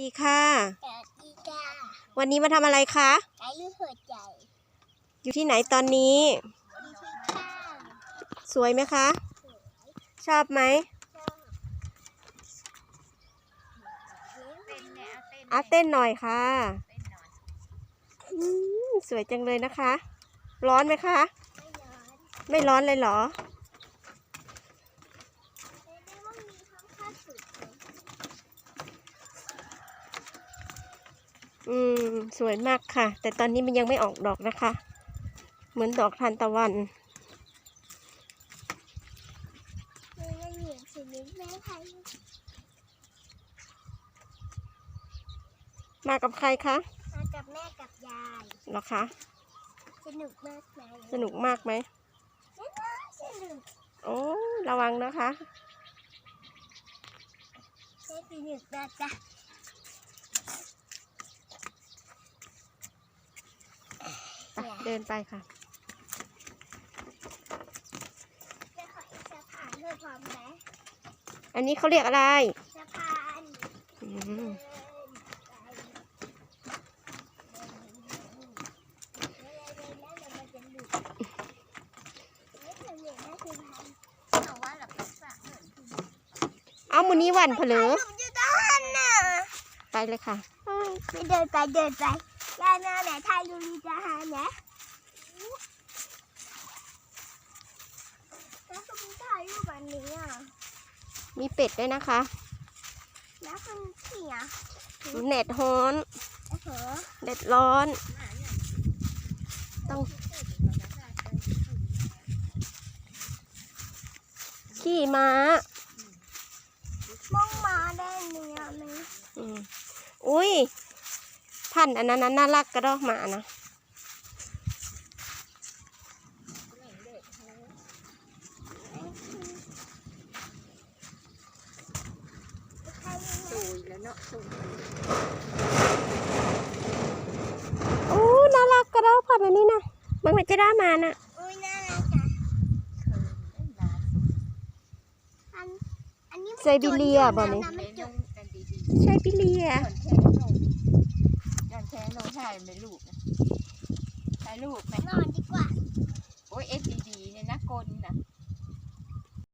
ดีค่ะสวัสดีค่ะวันนี้มาทำอะไรคะไก่ลูกหัวใจ อยู่ที่ไหนตอนนี้มีที่ข้างสวยไหมคะ ชอบไหมเป็นแนวเต้นอะเต้นหน่อยค่ะอืมสวยจังเลยนะคะ ร้อนไหมคะ ไม่ร้อนไม่ร้อนเลยเหรอ ไม่ได้ว่ามีท้องข้าวสุดเลย อืม สวยมากค่ะ แต่ตอนนี้มันยังไม่ออกดอกนะคะ เหมือนดอกทานตะวันมีเงินเหรียญชีวิตแม่ไทยมากับใครคะ มากับแม่กับยายเหรอคะ สนุกมากไหมสนุกมากไหมสนุกโอ้ระวังนะคะใช่สนุกนะจ๊ะ ไป เดินไปค่ะจะขอสะพานเพื่อพร้อมไหมอันนี้เขาเรียกอะไรสะพานอืเดิมนไปเดินแล้วเดี๋ยวมันจะหลุดไม่เคยเห็นนะคือพันเอาว่าหลับตาเหมือนเอามือนี้วันเผลอหนูอยู่ด้านน่ะไปเลยค่ะ ไปเดินไปเดินไปยายมาไหนทายยูรีจะหานะแล้วคุณถ่ายรูปแบบนี้อะ มีเป็ดด้วยนะคะ แล้วคุณเขี่ยเน็ตฮ้อนโอ้โหเด็ดร้อน ต้องขี่ม้ามองมาได้เนื้อไหมอืมอุ้ยพันธุ์อันนั้นนะน่ารักกระดอกหมานะ ใครยังไง ตุยแล้วเนาะตุยโอ้น่ารักกระดอกพันธุ์อันนี้นะบางทีจะได้มาน่ะอุ้ยน่ารักอะเคินเล่นลาอันอันนี้มันไซบีเรียบ่นี่จดเล่ยู่นนะงมันจดกันดีใช่พี่เลียๆย้อนแท้ลงย้อนแท้ลงถ่ายไหมลูกนะถ่ายลูกไหมนอนดีกว่า โอ้ยเอสดีๆเนี่ยนะกลนะ